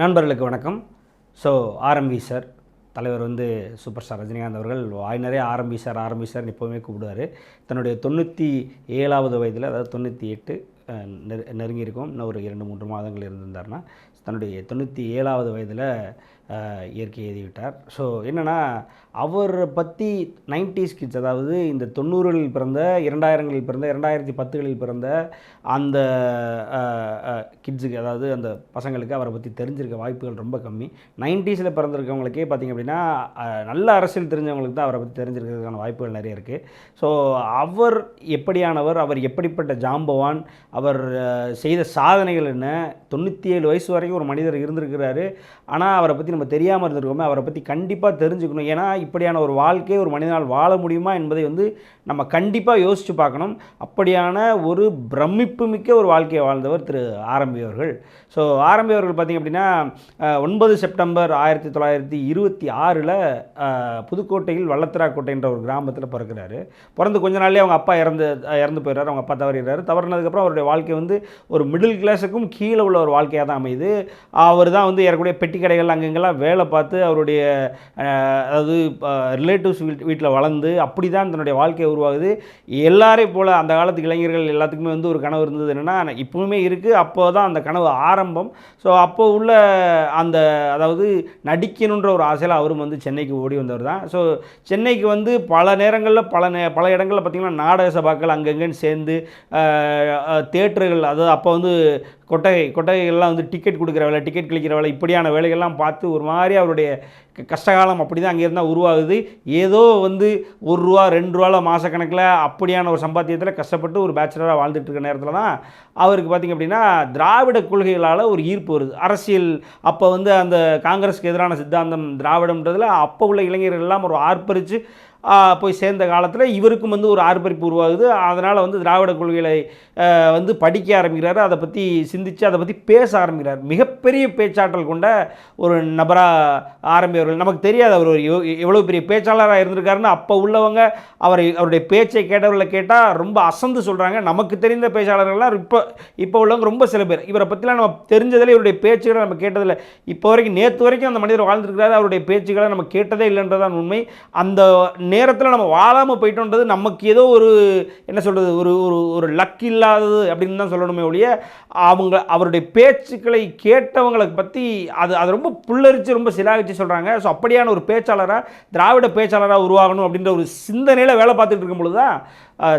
நண்பர்களுக்கு வணக்கம். So RMP sir தலைவர் வந்து சூப்பர் ஸ்டார் ரஜினிகாந்த் அவர்கள் வாய் நிறைய சார் ஆரம்பி சார் எப்போவுமே கூப்பிடுவார். தன்னுடைய தொண்ணூற்றி ஏழாவது வயதில் அதாவது தொண்ணூற்றி எட்டு நெரு நெருங்கியிருக்கும். இன்னும் ஒரு இரண்டு மூன்று மாதங்கள் இருந்திருந்தாருன்னா தன்னுடைய தொண்ணூற்றி ஏழாவது வயதில் இயற்கை எழுதிவிட்டார் ஸோ என்னென்னா அவரை பற்றி நைன்டிஸ் கிட்ஸ் அதாவது இந்த தொண்ணூறுகளில் பிறந்த இரண்டாயிரங்களில் பிறந்த இரண்டாயிரத்தி பத்துகளில் பிறந்த அந்த கிட்ஸுக்கு அதாவது அந்த பசங்களுக்கு அவரை பற்றி தெரிஞ்சிருக்க வாய்ப்புகள் ரொம்ப கம்மி. நைன்டிஸில் பிறந்திருக்கவங்களுக்கே பார்த்திங்க அப்படின்னா நல்ல அரசியல் தெரிஞ்சவங்களுக்கு தான் அவரை பற்றி தெரிஞ்சிருக்கிறதுக்கான வாய்ப்புகள் நிறைய இருக்குது ஸோ அவர் எப்படியானவர் அவர் எப்படிப்பட்ட ஜாம்பவான் அவர் செய்த சாதனைகள் என்ன? தொண்ணூற்றி ஏழு வயசு வரைக்கும் ஒரு மனிதர் இருந்திருக்கிறாரு. ஆனால் அவரை பற்றி நம்ம தெரியாமல் இருந்திருக்கோமே அவரை பற்றி கண்டிப்பாக தெரிஞ்சுக்கணும். ஏன்னா இப்படியான ஒரு வாழ்க்கையை ஒரு மனிதனால் வாழ முடியுமா என்பதை வந்து நம்ம கண்டிப்பாக யோசித்து பார்க்கணும். அப்படியான ஒரு பிரமிப்பு மிக்க ஒரு வாழ்க்கையை வாழ்ந்தவர் திரு ஆரம்பி அவர்கள். ஸோ ஆரம்பி அவர்கள் பார்த்திங்க அப்படின்னா ஒன்பது செப்டம்பர் ஆயிரத்தி தொள்ளாயிரத்தி இருபத்தி ஆறில் புதுக்கோட்டையில் வள்ளத்திராக்கோட்டைன்ற ஒரு கிராமத்தில் பிறக்கிறாரு. பிறந்து கொஞ்ச நாள்லேயே அவங்க அப்பா இறந்து இறந்து போயிடுறாரு. அவங்க அப்பா தவறிடுறாரு. தவறினதுக்கப்புறம் அவருடைய வாழ்க்கை வந்து ஒரு மிடில் கிளாஸுக்கும் கீழே உள்ள ஒரு வாழ்க்கையாக தான் அமையுது. அவர் தான் வந்து ஏறக்கூடிய பெட்டி கடைகள் அங்கங்கெல்லாம் வேலை பார்த்து அவருடைய அதாவது ரிலேட்டிவ்ஸ் வீட் வீட்டில் வளர்ந்து அப்படி தான் தன்னுடைய வாழ்க்கையை உருவாகுது. எல்லாரையும் போல் அந்த காலத்து இளைஞர்கள் எல்லாத்துக்குமே வந்து ஒரு கனவு இருந்தது என்னென்னா இப்போவுமே இருக்குது அப்போ தான் அந்த கனவு ஆரம்பம். ஸோ அப்போ உள்ள அந்த அதாவது நடிக்கணுன்ற ஒரு ஆசையில் அவரும் வந்து சென்னைக்கு ஓடி வந்தவர் தான். ஸோ சென்னைக்கு வந்து பல நேரங்களில் பல நே பல இடங்களில் பார்த்திங்கன்னா நாடக சபாக்கள் அங்கங்கன்னு சேர்ந்து தேட்டர்கள் அதாவது அப்போ வந்து கொட்டகை கொட்டகைகள்லாம் வந்து டிக்கெட் கொடுக்குற வேலை டிக்கெட் கிழிக்கிற வேலை இப்படியான வேலைகள்லாம் பார்த்து ஒரு மாதிரி அவருடைய கஷ்டகாலம் அப்படி தான் அங்கே இருந்தால் உருவாகுது. ஏதோ வந்து ஒரு ரூபா ரெண்டு ரூபாவில் மாதக்கணக்கில் அப்படியான ஒரு சம்பாத்தியத்தில் கஷ்டப்பட்டு ஒரு பேச்சுலராக வாழ்ந்துட்டு இருக்க நேரத்தில் தான் அவருக்கு பார்த்திங்க அப்படின்னா திராவிட கொள்கைகளால் ஒரு ஈர்ப்பு வருது. அரசியல் அப்போ வந்து அந்த காங்கிரஸ்க்கு எதிரான சித்தாந்தம் திராவிடம்ன்றதில் அப்போ உள்ள இளைஞர்கள் எல்லாம் ஒரு ஆர்ப்பரித்து போய் சேர்ந்த காலத்தில் இவருக்கும் வந்து ஒரு ஆர்ப்பரிப்பு உருவாகுது. அதனால் வந்து திராவிட கொள்கைகளை வந்து படிக்க ஆரம்பிக்கிறாரு. அதை பற்றி சிந்தித்து அதை பற்றி பேச ஆரம்பிக்கிறார். மிகப்பெரிய பேச்சாற்றல் கொண்ட ஒரு நபராக ஆரம்பியவர்கள். நமக்கு தெரியாது அவர் ஒரு எவ்வளோ பெரிய பேச்சாளராக இருந்திருக்காருன்னு. அப்போ உள்ளவங்க அவரை அவருடைய பேச்சை கேட்டவர்களை கேட்டால் ரொம்ப அசந்து சொல்கிறாங்க நமக்கு தெரிந்த பேச்சாளர்கள்லாம் இப்போ இப்போ உள்ளவங்க ரொம்ப சில பேர். இவரை பற்றிலாம் நம்ம தெரிஞ்சதில்லை. இவருடைய பேச்சுகளை நம்ம கேட்டதில்லை. இப்போ வரைக்கும் நேற்று வரைக்கும் அந்த மனிதர் வாழ்ந்துருக்கிறாரு. அவருடைய பேச்சுகளை நம்ம கேட்டதே இல்லைன்றதான் உண்மை. அந்த நேரத்தில் நம்ம வாழாமல் போயிட்டோன்றது நமக்கு ஏதோ ஒரு என்ன சொல்கிறது ஒரு ஒரு ஒரு லக் இல்லாதது அப்படின்னு தான் சொல்லணுமே ஒழிய அவங்க அவருடைய பேச்சுக்களை கேட்டவங்களை பற்றி அது அது ரொம்ப புல்லரித்து ரொம்ப சிலாகிச்சு சொல்கிறாங்க ஸோ அப்படியான ஒரு பேச்சாளராக திராவிட பேச்சாளராக உருவாகணும் அப்படின்ற ஒரு சிந்தனையில் வேலை பார்த்துட்டு இருக்கும் பொழுது தான்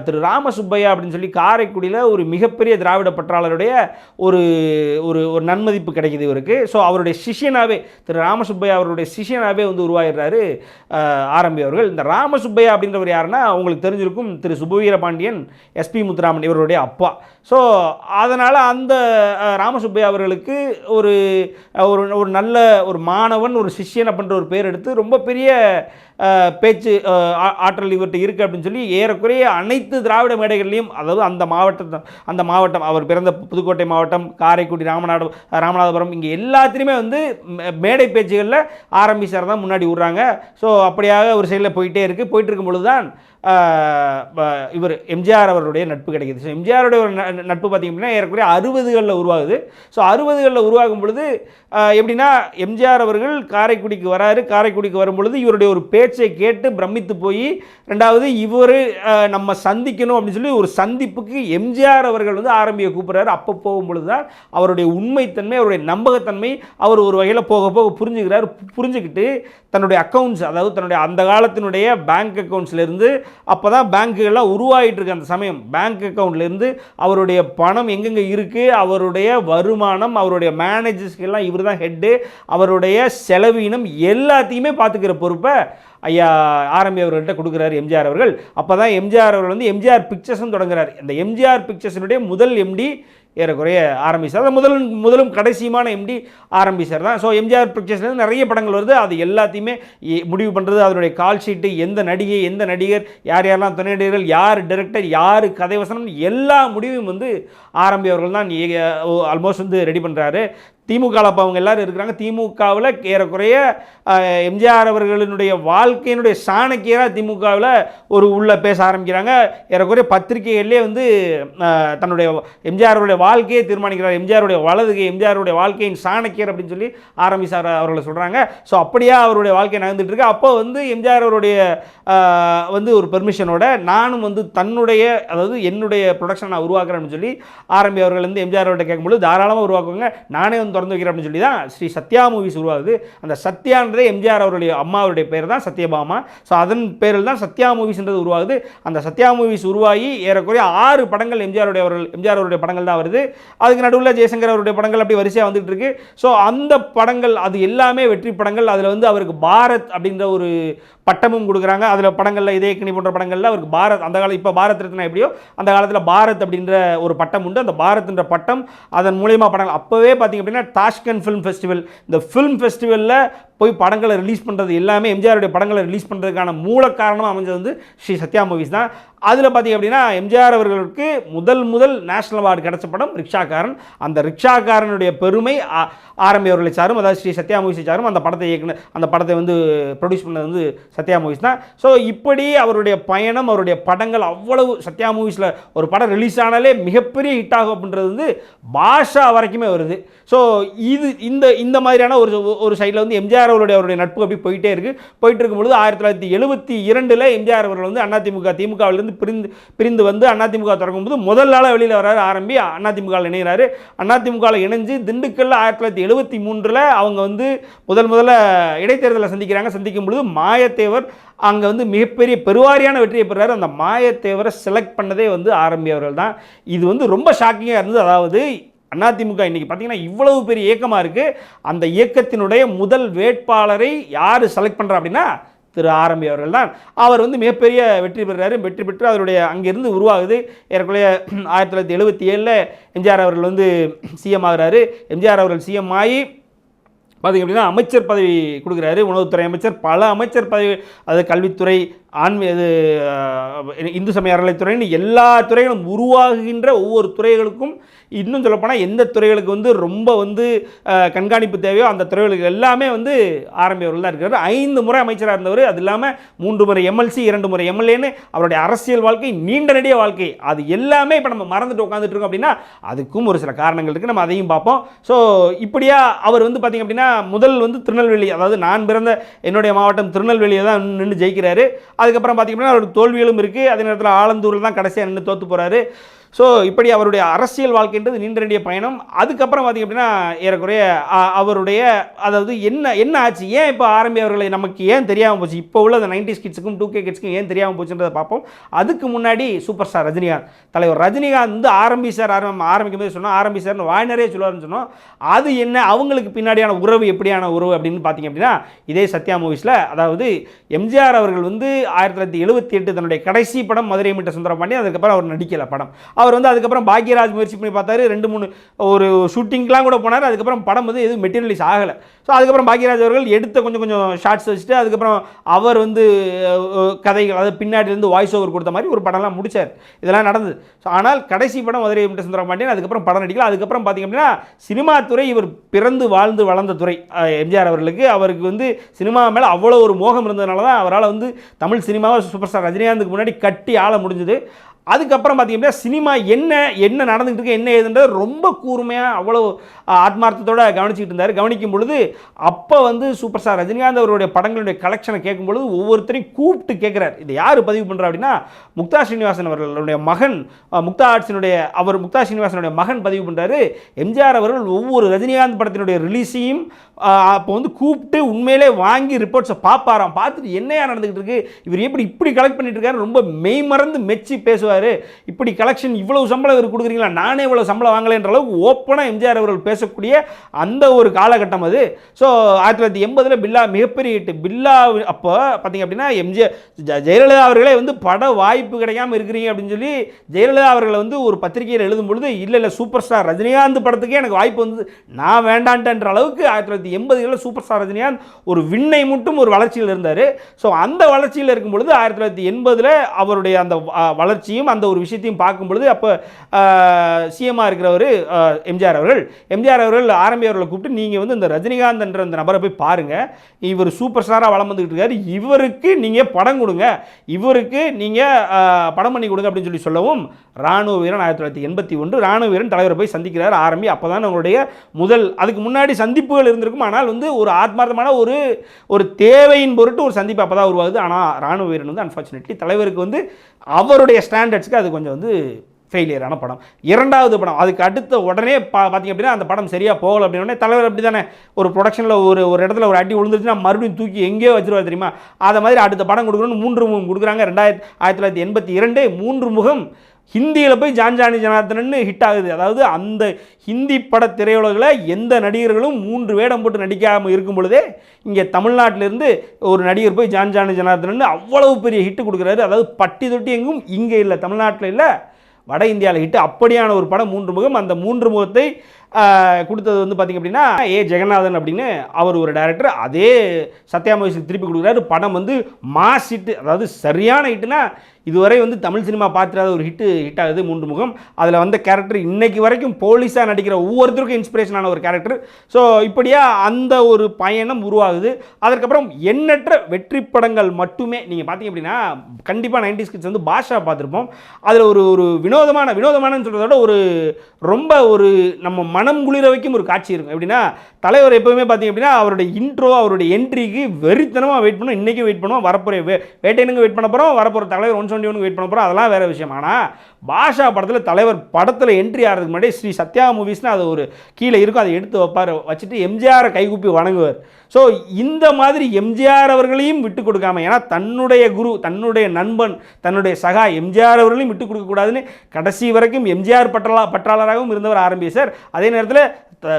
திரு ராமசுப்பையா அப்படின்னு சொல்லி காரைக்குடியில் ஒரு மிகப்பெரிய திராவிட பற்றாளருடைய ஒரு ஒரு ஒரு நன்மதிப்பு கிடைக்குது இவருக்கு. ஸோ அவருடைய சிஷியனாகவே திரு ராமசுப்பையா அவருடைய சிஷியனாகவே வந்து உருவாகிடுறாரு ஆரம்பி அவர்கள். இந்த ராமசுப்பையா அப்படின்றவர் யாருன்னா உங்களுக்கு தெரிஞ்சிருக்கும் திரு சுபவீர பாண்டியன் எஸ்பி முத்துராமன் இவருடைய அப்பா. ஸோ அதனால் அந்த ராமசுப்பையா அவர்களுக்கு ஒரு ஒரு ஒரு நல்ல ஒரு மாணவன் ஒரு சிஷ்யன் அப்படின்ற ஒரு பேர் எடுத்து ரொம்ப பெரிய பேச்சு ஆ- ஆற்றல் இவர்கிட்ட இருக்குது அப்படின்னு சொல்லி ஏறக்குறைய அனைத்து திராவிட மேடைகள்லையும் அதாவது அந்த மாவட்டம் அந்த மாவட்டம் அவர் பிறந்த புதுக்கோட்டை மாவட்டம் காரைக்குடி ராமநாடு ராமநாதபுரம் இங்கே எல்லாத்துலேயுமே வந்து மே- மேடை பேச்சுகளில் ஆரம்பிச்சார் தான் முன்னாடி விட்றாங்க. ஸோ அப்படியாக ஒரு சைடில் போயிட்டே இருக்குது போயிட்டு இருக்கும் பொழுது தான் இவர் எம்ஜிஆர் அவருடைய நட்பு கிடைக்கிது. ஸோ எம்ஜிஆருடைய ஒரு ந- நட்பு பார்த்திங்க அப்படின்னா ஏறக்குறைய அறுபதுகளில் உருவாகுது. ஸோ அறுபதுகளில் உருவாகும் பொழுது எப்படின்னா எம்ஜிஆர் அவர்கள் காரைக்குடிக்கு வராரு. காரைக்குடிக்கு வரும் பொழுது இவருடைய ஒரு பேச்சை கேட்டு பிரமித்து போய் ரெண்டாவது இவர் நம்ம சந்திக்கணும் அப்படின்னு சொல்லி ஒரு சந்திப்புக்கு எம்ஜிஆர் அவர்கள் வந்து ஆரம்பிய கூப்பிட்றாரு. அப்போ போகும் பொழுது தான் அவருடைய உண்மைத்தன்மை அவருடைய நம்பகத்தன்மை அவர் ஒரு வகையில் போக போக புரிஞ்சுக்கிறார். புரிஞ்சுக்கிட்டு தன்னுடைய அக்கௌண்ட்ஸ் அதாவது தன்னுடைய அந்த காலத்தினுடைய பேங்க் அக்கௌண்ட்ஸ்லேருந்து அப்போ தான் பேங்க்குகள்லாம் உருவாகிட்டு இருக்கு அந்த சமயம். பேங்க் அக்கௌண்ட்லேருந்து அவருடைய பணம் எங்கெங்கே இருக்குது அவருடைய வருமானம் அவருடைய மேனேஜர்ஸ்க்கு எல்லாம் இவர் தான் ஹெட்டு அவருடைய செலவீனம் எல்லாத்தையுமே பார்த்துக்கிற பொறுப்பை ஐயா ஆரம்பி அவர்கள்ட்ட கொடுக்குறாரு எம்ஜிஆர் அவர்கள். அப்போ தான் எம்ஜிஆர் அவர்கள் வந்து எம்ஜிஆர் பிக்சர்ஸ்னு தொடங்குறாரு. இந்த எம்ஜிஆர் பிக்சர்ஸினுடைய முதல் எம்டி ஏறக்குறைய ஆரம்பிச்சார். அதை அது முதலும் முதலும் கடைசியுமான எம்டி ஆரம்பிச்சார் தான். ஸோ எம்ஜிஆர் பிக்சர்ஸ்லேருந்து நிறைய படங்கள் வருது. அது எல்லாத்தையுமே முடிவு பண்ணுறது அதனுடைய கால் ஷீட்டு எந்த நடிகை எந்த நடிகர் யார் யாரெல்லாம் துணை நடிகர்கள் யார் டைரக்டர் யார் கதை வசனம் எல்லா முடிவும் வந்து ஆரம்பி அவர்கள் தான் ஆல்மோஸ்ட் வந்து ரெடி பண்ணுறாரு திமுகவில் அப்போ அவங்க எல்லாரும் இருக்கிறாங்க. திமுகவில் ஏறக்குறைய எம்ஜிஆர் அவர்களினுடைய வாழ்க்கையினுடைய சாணக்கியராக திமுகவில் ஒரு உள்ள பேச ஆரம்பிக்கிறாங்க. ஏறக்குறைய பத்திரிகைகள்லேயே வந்து தன்னுடைய எம்ஜிஆருடைய வாழ்க்கையை தீர்மானிக்கிறார். எம்ஜிஆருடைய வலதுகை எம்ஜிஆருடைய வாழ்க்கையின் சாணக்கியர் அப்படின்னு சொல்லி ஆரம்பிச்சார் அவர்களை சொல்கிறாங்க ஸோ அப்படியே அவருடைய வாழ்க்கை நடந்துட்டு இருக்கு. அப்போ வந்து எம்ஜிஆர் அவருடைய வந்து ஒரு பெர்மிஷனோட நானும் வந்து தன்னுடைய அதாவது என்னுடைய ப்ரொடக்ஷன் நான் உருவாக்குறேன்னு சொல்லி ஆரம்பி அவர்கள் வந்து எம்ஜிஆர் அவர்கிட்ட கேட்கும்போது தாராளமாக உருவாக்குவாங்க நானே வந்து திறந்து வைக்கிறேன் அப்படின்னு சொல்லி தான் ஸ்ரீ சத்யா மூவிஸ் உருவாகுது. அந்த சத்யான்றதே எம்ஜிஆர் அவருடைய அம்மாவுடைய பேர் தான் சத்யபாமா. ஸோ அதன் பேரில் தான் சத்யா மூவிஸ்ன்றது உருவாகுது. அந்த சத்யா மூவிஸ் உருவாகி ஏறக்குறைய ஆறு படங்கள் எம்ஜிஆருடைய அவர்கள் எம்ஜிஆர் அவருடைய படங்கள் தான் வருது. அதுக்கு நடுவில் ஜெயசங்கர் அவருடைய படங்கள் அப்படி வரிசையாக வந்துட்டு இருக்கு. ஸோ அந்த படங்கள் அது எல்லாமே வெற்றி படங்கள். அதில் வந்து அவருக்கு பாரத் அப்படின்ற ஒரு பட்டமும் கொடுக்குறாங்க. அதில் படங்களில் இதே கிணி போன்ற படங்களில் அவருக்கு பாரத் அந்த காலம் இப்போ பாரத் ரத்னா எப்படியோ அந்த காலத்தில் பாரத் அப்படின்ற ஒரு பட்டம் உண்டு. அந்த பாரத்ன்ற பட்டம் அதன் மூலயமா படங்கள். அப்போவே பார்த்தீங்க அப்படின்னா டாஷ்கன் ஃபிலிம் ஃபெஸ்டிவல் இந்த ஃபிலிம் ஃபெஸ்டிவலில் போய் படங்களை ரிலீஸ் பண்ணுறது எல்லாமே எம்ஜிஆருடைய படங்களை ரிலீஸ் பண்ணுறதுக்கான மூல காரணமாக அமைஞ்சது வந்து ஸ்ரீ சத்யா மூவிஸ் தான். அதில் பார்த்தீங்க அப்படின்னா எம்ஜிஆர் அவர்களுக்கு முதல் முதல் நேஷனல் அவார்டு கிடைச்ச படம் ரிக்ஷாக்காரன். அந்த ரிக்ஷாக்காரனுடைய பெருமை ஆரம்பி அவர்களை சாரும் அதாவது ஸ்ரீ சத்யா மூவிஸை சாரும் அந்த படத்தை இயக்குன அந்த படத்தை வந்து ப்ரொடியூஸ் பண்ணது வந்து சத்யா மூவிஸ் தான். ஸோ இப்படி அவருடைய பயணம் அவருடைய படங்கள் அவ்வளவு சத்யா மூவிஸில் ஒரு படம் ரிலீஸ் ஆனாலே மிகப்பெரிய ஹிட் ஆகும் அப்படின்றது வந்து பாஷா வரைக்குமே வருது. ஸோ இது இந்த இந்த மாதிரியான ஒரு ஒரு சைடில் வந்து எம்ஜிஆர் அவருடைய அவருடைய நட்பு அப்படி போயிட்டே இருக்கு. போயிட்டு இருக்கும்பொழுது ஆயிரத்தி தொள்ளாயிரத்தி எழுபத்தி இரண்டில் எம்ஜிஆர் அவர்கள் வந்து அதிமுக திமுகவிலிருந்து பிரிந்து பிரிந்து வந்து அதிமுக தொடங்கும்போது முதல் நாளாக வெளியில் வராரு ஆரம்பி அதிமுகவில் இணைகிறாரு. அதிமுகவில் இணைஞ்சு திண்டுக்கல்ல ஆயிரத்தி தொள்ளாயிரத்தி எழுபத்தி மூன்றில் அவங்க வந்து முதல் முதல்ல இடைத்தேர்தலை சந்திக்கிறாங்க. சந்திக்கும் பொழுது மாயத்தேவர் அங்கே வந்து மிகப்பெரிய பெருவாரியான வெற்றியை பெறாரு. அந்த மாயத்தேவரை செலக்ட் பண்ணதே வந்து ஆரம்பி அவர்கள் தான். இது வந்து ரொம்ப ஷாக்கிங்காக இருந்தது. அதாவது அதிமுக இன்னைக்கு பார்த்தீங்கன்னா இவ்வளவு பெரிய இயக்கமாக இருக்குது அந்த இயக்கத்தினுடைய முதல் வேட்பாளரை யார் செலக்ட் பண்ணுறா அப்படின்னா திரு ஆரம்பி அவர்கள் தான். அவர் வந்து மிகப்பெரிய வெற்றி பெறுறாரு. வெற்றி பெற்று அவருடைய அங்கிருந்து உருவாகுது. ஏறக்குறைய ஆயிரத்தி தொள்ளாயிரத்தி எழுபத்தி ஏழில் எம்ஜிஆர் அவர்கள் வந்து சிஎம் ஆகிறாரு. எம்ஜிஆர் அவர்கள் சிஎம் ஆகி பார்த்திங்க அப்படின்னா அமைச்சர் பதவி கொடுக்குறாரு உணவுத்துறை அமைச்சர். பல அமைச்சர் பதவி அது கல்வித்துறை ஆன்மீ இது இந்து சமய அறநிலைத்துறைன்னு எல்லா துறைகளும் உருவாகுகின்ற ஒவ்வொரு துறைகளுக்கும் இன்னும் சொல்லப்போனால் எந்த துறைகளுக்கு வந்து ரொம்ப வந்து கண்காணிப்பு தேவையோ அந்த துறைகளுக்கு எல்லாமே வந்து ஆரம்பியவர்கள் தான் இருக்கிறார். ஐந்து முறை அமைச்சராக இருந்தவர். அது இல்லாமல் மூன்று முறை எம்எல்சி இரண்டு முறை எம்எல்ஏன்னு அவருடைய அரசியல் வாழ்க்கை நீண்ட நெடிய வாழ்க்கை. அது எல்லாமே இப்போ நம்ம மறந்துட்டு உட்காந்துட்டு இருக்கோம் அப்படின்னா அதுக்கும் ஒரு சில காரணங்கள் இருக்குது நம்ம அதையும் பார்ப்போம். ஸோ இப்படியா அவர் வந்து பார்த்திங்க அப்படின்னா முதல் வந்து திருநெல்வேலி அதாவது நான் பிறந்த என்னுடைய மாவட்டம் திருநெல்வேலியை தான் நின்று ஜெயிக்கிறாரு. அதுக்கப்புறம் பார்த்திங்கன்னா அவருக்கு தோல்விகளும் இருக்குது அதே நேரத்தில் ஆலந்தூரில் தான் கடைசியாக நின்று தோற்று போகிறாரு ஸோ இப்படி அவருடைய அரசியல் வாழ்க்கைன்றது நீண்ட நெடிய பயணம். அதுக்கப்புறம் பார்த்திங்க அப்படின்னா ஏறக்குறைய அவருடைய அதாவது என்ன என்ன ஆச்சு? ஏன் இப்போ ஆரம்பி அவர்களை நமக்கு ஏன் தெரியாமல் போச்சு? இப்போ உள்ள அந்த நைன்டிஸ் கிட்ஸுக்கும் டூ கே கிட்ஸுக்கும் ஏன் தெரியாமல் போச்சுன்றதை பார்ப்போம் அதுக்கு முன்னாடி சூப்பர் ஸ்டார் ரஜினிகாந்த். தலைவர் ரஜினிகாந்த் வந்து ஆரம்பி சார் ஆரம்பி ஆரம்பிக்கும் போது சொன்னோம் ஆரம்பி சார்னு வாய் சொல்லுவார்னு சொன்னோம். அது என்ன? அவங்களுக்கு பின்னாடியான உறவு எப்படியான உறவு அப்படின்னு பார்த்தீங்க அப்படின்னா இதே சத்யா மூவிஸில் அதாவது எம்ஜிஆர் அவர்கள் வந்து ஆயிரத்தி தொள்ளாயிரத்தி எழுபத்தி எட்டு தன்னுடைய கடைசி படம் மதுரை மீட்ட சுந்தரபாண்டி அதுக்கப்புறம் அவர் நடிக்கல படம். அவர் வந்து அதுக்கப்புறம் பாக்யராஜ் முயற்சி பண்ணி பார்த்தாரு. ரெண்டு மூணு ஒரு ஷூட்டிங்லாம் கூட போனார். அதுக்கப்புறம் படம் வந்து எதுவும் மெட்டீரியலைஸ் ஆகலை. ஸோ அதுக்கப்புறம் பாக்யராஜ் அவர்கள் எடுத்த கொஞ்சம் கொஞ்சம் ஷார்ட்ஸ் வச்சுட்டு அதுக்கப்புறம் அவர் வந்து கதைகள் அதாவது பின்னாடிலேருந்து வாய்ஸ் ஓவர் கொடுத்த மாதிரி ஒரு படம்லாம் முடித்தார் இதெல்லாம் நடந்தது. ஸோ ஆனால் கடைசி படம் மதுரை விட்டு சுந்தரம் பாண்டியன் அதுக்கப்புறம் படம் நடிக்கல. அதுக்கப்புறம் பார்த்தீங்க அப்படின்னா சினிமா துறை இவர் பிறந்து வாழ்ந்து வளர்ந்த துறை எம்ஜிஆர் அவர்களுக்கு. அவருக்கு வந்து சினிமா மேலே அவ்வளோ ஒரு மோகம் இருந்ததுனால தான் அவரால் வந்து தமிழ் சினிமாவை சூப்பர் ஸ்டார் ரஜினிகாந்துக்கு முன்னாடி கட்டி ஆள முடிஞ்சது. அதுக்கப்புறம் பார்த்தீங்கன்னா சினிமா என்ன என்ன நடந்துகிட்டு இருக்கு என்ன ஏதுன்றது ரொம்ப கூர்மையாக அவ்வளோ ஆத்மார்த்தத்தோடு கவனிச்சிக்கிட்டு இருந்தார். கவனிக்கும் பொழுது அப்போ வந்து சூப்பர் ஸ்டார் ரஜினிகாந்த் அவருடைய படங்களுடைய கலெக்ஷனை கேட்கும் பொழுது ஒவ்வொருத்தரையும் கூப்பிட்டு கேட்குறாரு. இதை யார் பதிவு பண்ணுறா அப்படின்னா முக்தா ஸ்ரீனிவாசன் அவர்களுடைய மகன் முக்தா ஆர்ட்ஸினுடைய அவர் முக்தா ஸ்ரீனிவாசனுடைய மகன் பதிவு பண்ணுறாரு எம்ஜிஆர் அவர்கள் ஒவ்வொரு ரஜினிகாந்த் படத்தினுடைய ரிலீஸையும் அப்போ வந்து கூப்பிட்டு உண்மையிலே வாங்கி ரிப்போர்ட்ஸை பார்ப்பாராம் பார்த்துட்டு என்னையா நடந்துகிட்டு இருக்கு இவர் எப்படி இப்படி கலெக்ட் பண்ணிட்டு இருக்காரு ரொம்ப மெய் மறந்து மெச்சி பேசுவார். இப்படி கலெக்ஷன் இவ்வளவு சம்பளம் இவர் கொடுக்குறீங்களா? நானே இவ்வளோ சம்பளம் வாங்கலைன்ற அளவுக்கு ஓப்பனாக எம்ஜிஆர் அவர்கள் பேசக்கூடிய அந்த ஒரு காலகட்டம் அது. ஸோ ஆயிரத்தி தொள்ளாயிரத்தி எண்பதில் பில்லா மிகப்பெரிய பில்லா அப்போ பார்த்தீங்க அப்படின்னா எம்ஜிஆர் ஜெயலலிதா அவர்களே வந்து பட வாய்ப்பு கிடைக்காமல் இருக்கிறீங்க அப்படின்னு சொல்லி ஜெயலலிதா அவர்களை வந்து ஒரு பத்திரிகையில் எழுதும் பொழுது இல்லை இல்லை சூப்பர் ஸ்டார் ரஜினிகாந்த் படத்துக்கே எனக்கு வாய்ப்பு வந்து நான் வேண்டான்ன்ற அளவுக்கு ஆயிரத்தி தொள்ளாயிரத்தி எண்பதுகளில் சூப்பர் ஸ்டார் ரஜினிகாந்த் ஒரு விண்ணை மட்டும் ஒரு வளர்ச்சியில் இருந்தார். ஸோ அந்த வளர்ச்சியில் இருக்கும் பொழுது ஆயிரத்தி தொள்ளாயிரத்தி எண்பதில் அவருடைய அந்த வளர்ச்சியும் அந்த ஒரு விஷயத்தையும் பார்க்கும் பொழுது அப்போ சிஎம்மாக இருக்கிறவர் எம்ஜிஆர் அவர்கள். எம்ஜிஆர் அவர்கள் ஆரம்பி அவர்களை கூப்பிட்டு நீங்கள் வந்து இந்த ரஜினிகாந்த் என்ற அந்த நபரை போய் பாருங்கள் இவர் சூப்பர் ஸ்டாராக வளம் வந்துக்கிட்டு இருக்காரு. இவருக்கு நீங்கள் படம் கொடுங்க. இவருக்கு நீங்கள் படம் பண்ணி கொடுங்க அப்படின்னு சொல்லி சொல்லவும் ராணுவ வீரன் ஆயிரத்தி தொள்ளாயிரத்தி எண்பத்தி ஒன்று ராணுவ வீரன் தலைவரை போய் சந்திக்கிறார் ஆரம்பி அப்போ தான் அவங்களுடைய முதல் அதுக்கு முன்னாடி சந்திப்புகள் இருந்திருக்கும். ஆனால் வந்து ஒரு ஆத்மார்த்தமான ஒரு ஒரு தேவையின் பொருட்டு ஒரு சந்திப்பு அப்போ தான் உருவாகுது. ஆனால் ராணுவ வீரன் வந்து அன்ஃபார்ச்சுனேட்லி தலைவருக்கு வந்து அவருடைய ஸ்டாண்டர்ட்ஸ்க்கு அது கொஞ்சம் வந்து ஃபெயிலியரான படம். இரண்டாவது படம் அதுக்கு அடுத்த உடனே பா பார்த்தீங்க அப்படின்னா அந்த படம் சரியாக போகல அப்படின்னே தலைவர் அப்படி தானே ஒரு ப்ரொடக்ஷனில் ஒரு ஒரு இடத்துல ஒரு அடி விழுந்துருச்சுன்னா மறுபடியும் தூக்கி எங்கேயோ வச்சிருவார் தெரியுமா? அதை மாதிரி அடுத்த படம் கொடுக்கணும்னு மூன்று முகம் கொடுக்குறாங்க. ரெண்டாயிரத்தி ஆயிரத்தி தொள்ளாயிரத்தி எண்பத்தி இரண்டு மூன்று முகம் ஹிந்தியில் போய் ஜான்ஜானி ஜனார்த்தனன்னு ஹிட் ஆகுது. அதாவது அந்த ஹிந்தி பட திரையுலகில் எந்த நடிகர்களும் மூன்று வேடம் போட்டு நடிக்காமல் இருக்கும் பொழுதே இங்கே தமிழ்நாட்டிலேருந்து ஒரு நடிகர் போய் ஜான்ஜானி ஜனார்தனன் அவ்வளவு பெரிய ஹிட்டு கொடுக்குறாரு. அதாவது பட்டி தொட்டி எங்கும் இங்கே இல்லை தமிழ்நாட்டில் இல்லை வட இந்தியாவில் ஹிட்டு அப்படியான ஒரு படம் மூன்று முகம். அந்த மூன்று முகத்தை கொடுத்தது வந்து பார்த்திங்க அப்படின்னா ஏ. ஜெகநாதன் அப்படின்னு அவர் ஒரு டேரக்டர் அதே சத்யா திருப்பி கொடுக்குறாரு. படம் வந்து மாஸ் ஹிட்டு அதாவது சரியான ஹிட்டுனா இதுவரை வந்து தமிழ் சினிமா பார்த்துடாத ஒரு ஹிட்டு ஹிட் ஆகுது மூன்று முகம் அதில் வந்த கேரக்டர் இன்னைக்கு வரைக்கும் போலீஸாக நடிக்கிற ஒவ்வொருத்தருக்கும் இன்ஸ்பிரேஷனான ஒரு கேரக்டர் ஸோ இப்படியா அந்த ஒரு பயணம் உருவாகுது. அதற்கப்புறம் எண்ணற்ற வெற்றி படங்கள் மட்டுமே நீங்கள் பார்த்தீங்க அப்படின்னா கண்டிப்பாக நைன்டிஸ் கிட்ஸ் வந்து பாஷா பார்த்துருப்போம். அதில் ஒரு ஒரு வினோதமான வினோதமானன்னு சொல்கிறத விட ஒரு ரொம்ப ஒரு நம்ம மனம் குளிர வைக்கும் ஒரு காட்சி இருக்கும். எப்படின்னா தலைவர் எப்பவுமே பார்த்தீங்க அப்படின்னா அவருடைய இன்ட்ரோ அவருடைய என்ட்ரிக்கு வெறித்தனமாக வெயிட் பண்ணுவோம் இன்றைக்கும் வெயிட் பண்ணுவோம். வரப்போகிற வே வேட்டையனுக்கு வெயிட் பண்ண போகிறோம் வரப்போகிற தலைவர் ஒன் டுவெண்ட்டி வெயிட் பண்ண போகிறோம் அதெல்லாம் வேறு விஷயம். ஆனால் பாஷா படத்தில் தலைவர் படத்தில் என்ட்ரி ஆகிறதுக்கு முன்னாடி ஸ்ரீ சத்யா மூவிஸ்னு அது ஒரு கீழே இருக்கும் அதை எடுத்து வைப்பார் வச்சுட்டு எம்ஜிஆரை கைகூப்பி வணங்குவார். ஸோ இந்த மாதிரி எம்ஜிஆர் அவர்களையும் விட்டு கொடுக்காம ஏன்னா தன்னுடைய குரு தன்னுடைய நண்பன் தன்னுடைய சகா எம்ஜிஆர் அவர்களையும் விட்டு கொடுக்கக்கூடாதுன்னு கடைசி வரைக்கும் எம்ஜிஆர் பற்றலா பற்றாளராகவும் இருந்தவர் ஆரம்பிய சார். அதே நேரத்தில்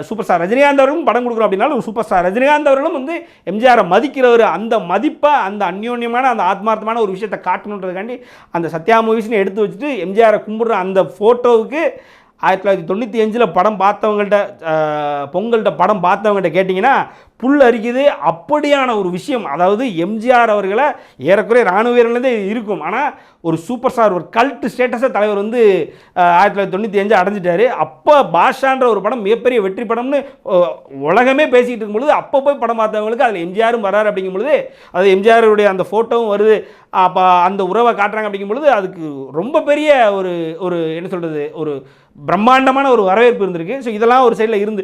சூப்பர் ஸ்டார் ரஜினிகாந்த் அவர்களும் படம் கொடுக்குறோம் அப்படின்னாலும் ஒரு சூப்பர் ஸ்டார் ரஜினிகாந்த் அவர்களும் வந்து எம்ஜிஆரை மதிக்கிறவர். அந்த மதிப்பை அந்த அந்யோன்யமான அந்த ஆத்மார்த்தமான ஒரு விஷயத்தை காட்டணுன்றதுக்காண்டி அந்த சத்யா மூவிஸ்னு எடுத்து வச்சுட்டு எம்ஜிஆரை கும்பிடுற அந்த ஃபோட்டோவுக்கு ஆயிரத்தி தொள்ளாயிரத்தி தொண்ணூற்றி அஞ்சில் படம் பார்த்தவங்கள்ட்ட பொங்கல்கிட்ட படம் பார்த்தவங்கள்ட்ட கேட்டிங்கன்னா புல் அரிக்குது. அப்படியான ஒரு விஷயம். அதாவது எம்ஜிஆர் அவர்களை ஏறக்குறைய இராணுவ வீரர்லேருந்தே இருக்கும். ஆனால் ஒரு சூப்பர் ஸ்டார் ஒரு கல்ட் ஸ்டேட்டஸை தலைவர் வந்து ஆயிரத்தி தொள்ளாயிரத்தி தொண்ணூற்றி அஞ்சு அடைஞ்சிட்டாரு. அப்போ பாஷான்ற ஒரு படம் மிகப்பெரிய வெற்றி படம்னு உலகமே பேசிக்கிட்டு இருக்கும்பொழுது அப்போ போய் படம் பார்த்தவங்களுக்கு அதில் எம்ஜிஆரும் வராரு அப்படிங்கும் பொழுது அது எம்ஜிஆருடைய அந்த ஃபோட்டோவும் வருது. அப்போ அந்த உறவை காட்டுறாங்க அப்படிங்கும் பொழுது அதுக்கு ரொம்ப பெரிய ஒரு ஒரு என்ன சொல்கிறது ஒரு பிரம்மாண்டமான ஒரு வரவேற்பு இருந்திருக்கு. ஸோ இதெல்லாம் ஒரு சைடில் இருந்து